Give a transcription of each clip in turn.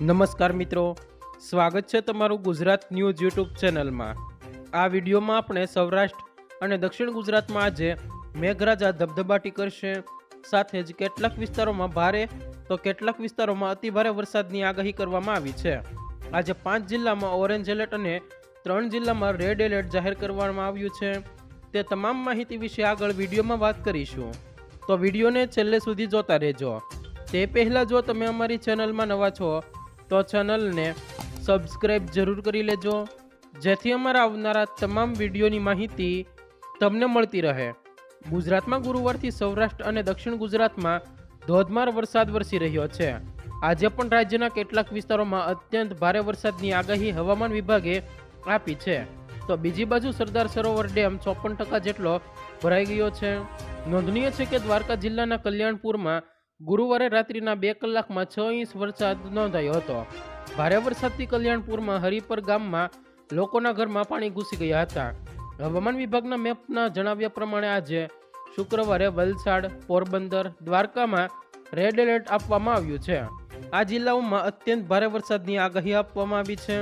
નમસ્કાર મિત્રો. સ્વાગત છે તમારું ગુજરાત ન્યૂઝ યુટ્યુબ ચેનલમાં. આ વિડીયોમાં આપણે સૌરાષ્ટ્ર અને દક્ષિણ ગુજરાતમાં આજે મેઘરાજા ધબધબાટી કરશે. સાથે જ કેટલાક વિસ્તારોમાં ભારે, તો કેટલાક વિસ્તારોમાં અતિભારે વરસાદની આગાહી કરવામાં આવી છે. આજે પાંચ જિલ્લામાં ઓરેન્જ એલર્ટ અને ત્રણ જિલ્લામાં રેડ એલર્ટ જાહેર કરવામાં આવ્યું છે. તે તમામ માહિતી વિશે આગળ વિડીયોમાં વાત કરીશું. તો વિડીયોને છેલ્લે સુધી જોતા રહેજો. તે પહેલાં જો તમે અમારી ચેનલમાં નવા છો તો ચેનલને સબસ્ક્રાઈબ જરૂર કરી લેજો, જેથી અમારા આવનારા તમામ વિડીયોની માહિતી તમને મળતી રહે. ગુજરાતમાં ગુરુવારથી સૌરાષ્ટ્ર અને દક્ષિણ ગુજરાતમાં ધોધમાર વરસાદ વરસી રહ્યો છે. આજે પણ રાજ્યના કેટલાક વિસ્તારોમાં અત્યંત ભારે વરસાદની આગાહી હવામાન વિભાગે આપી છે. તો બીજી બાજુ સરદાર સરોવર ડેમ ચોપન ટકા જેટલો ભરાઈ ગયો છે. નોંધનીય છે કે દ્વારકા જિલ્લાના કલ્યાણપુરમાં ગુરુવારે રાત્રિના બે કલાકમાં છ ઇંચ વરસાદ નોંધાયો હતો. ભારે વરસાદથી કલ્યાણપુરમાં હરિપર ગામમાં લોકોના ઘરમાં પાણી ઘૂસી ગયા હતા. હવામાન વિભાગના મેપના જણાવ્યા પ્રમાણે આજે શુક્રવારે વલસાડ, પોરબંદર, દ્વારકામાં રેડ એલર્ટ આપવામાં આવ્યું છે. આ જિલ્લાઓમાં અત્યંત ભારે વરસાદની આગાહી આપવામાં આવી છે.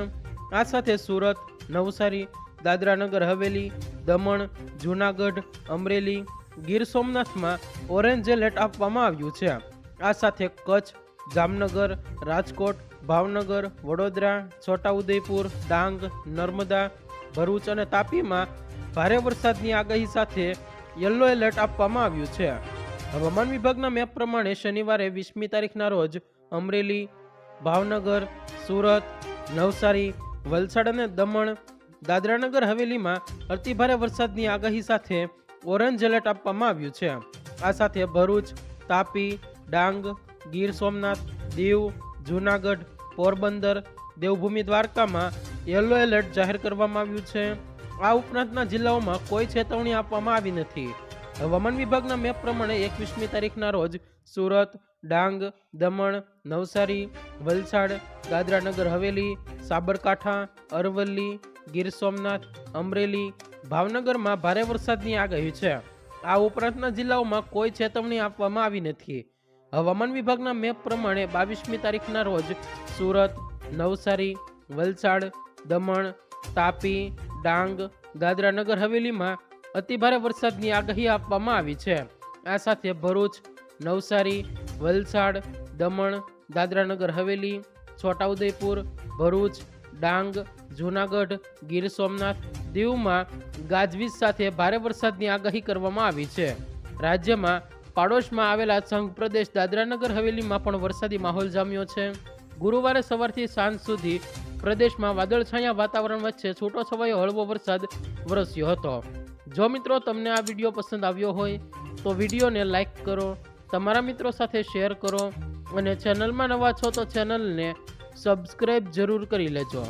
આ સાથે સુરત, નવસારી, દાદરાનગર, હવેલી, દમણ, જૂનાગઢ, અમરેલી ગીર સોમનાથમાં ઓરેન્જ એલર્ટ આપવામાં આવ્યું છે. આ સાથે કચ્છ, જામનગર, રાજકોટ, ભાવનગર, વડોદરા, છોટાઉદેપુર, ડાંગ, નર્મદા, ભરૂચ અને તાપીમાં ભારે વરસાદની આગાહી સાથે યલો એલર્ટ આપવામાં આવ્યું છે. હવામાન વિભાગના મેપ પ્રમાણે શનિવારે વીસમી તારીખના રોજ અમરેલી, ભાવનગર, સુરત, નવસારી, વલસાડ અને દમણ દાદરાનગર હવેલીમાં અતિભારે વરસાદની આગાહી સાથે ઓરેન્જ એલર્ટ આપવામાં આવ્યું છે. આ સાથે ભરૂચ, તાપી, ડાંગ, ગીર સોમનાથ, દીવ, જૂનાગઢ, પોરબંદર, દેવભૂમિ દ્વારકામાં યલો એલર્ટ જાહેર કરવામાં આવ્યું છે. આ ઉપરાંતના જિલ્લાઓમાં કોઈ ચેતવણી આપવામાં આવી નથી. હવામાન વિભાગના મેપ પ્રમાણે એકવીસમી તારીખના રોજ સુરત, ડાંગ, દમણ, નવસારી, વલસાડ દાદરાનગર હવેલી, સાબરકાંઠા, અરવલ્લી, ગીર સોમનાથ, અમરેલી ભાવનગરમાં ભારે વરસાદની આગાહી છે. આ ઉપરાંતના જિલ્લાઓમાં કોઈ ચેતવણી આપવામાં આવી નથી. હવામાન વિભાગના મેપ પ્રમાણે બાવીસમી તારીખના રોજ સુરત, નવસારી, વલસાડ, દમણ, તાપી, ડાંગ, દાદરાનગર, હવેલીમાં અતિભારે વરસાદની આગાહી આપવામાં આવી છે. આ સાથે ભરૂચ, નવસારી, વલસાડ, દમણ, દાદરાનગર, હવેલી, છોટાઉદેપુર, ભરૂચ, ડાંગ, જૂનાગઢ, ગીર સોમનાથ દીવમાં ગાજવીજ સાથે ભારે વરસાદની આગાહી કરવામાં આવી છે. રાજ્યમાં પાડોશમાં આવેલા સંઘ પ્રદેશ દાદરાનગર હવેલીમાં પણ વરસાદી માહોલ જામ્યો છે. ગુરુવારે સવારથી સાંજ સુધી પ્રદેશમાં વાદળછાયા વાતાવરણ વચ્ચે છૂટો છવાયો હળવો વરસાદ વરસ્યો હતો. જો મિત્રો તમને આ વીડિયો પસંદ આવ્યો હોય, તો વિડીયોને લાઈક કરો, તમારા મિત્રો સાથે શેર કરો અને ચેનલમાં નવા છો તો ચેનલને સબસ્ક્રાઈબ જરૂર કરી લેજો.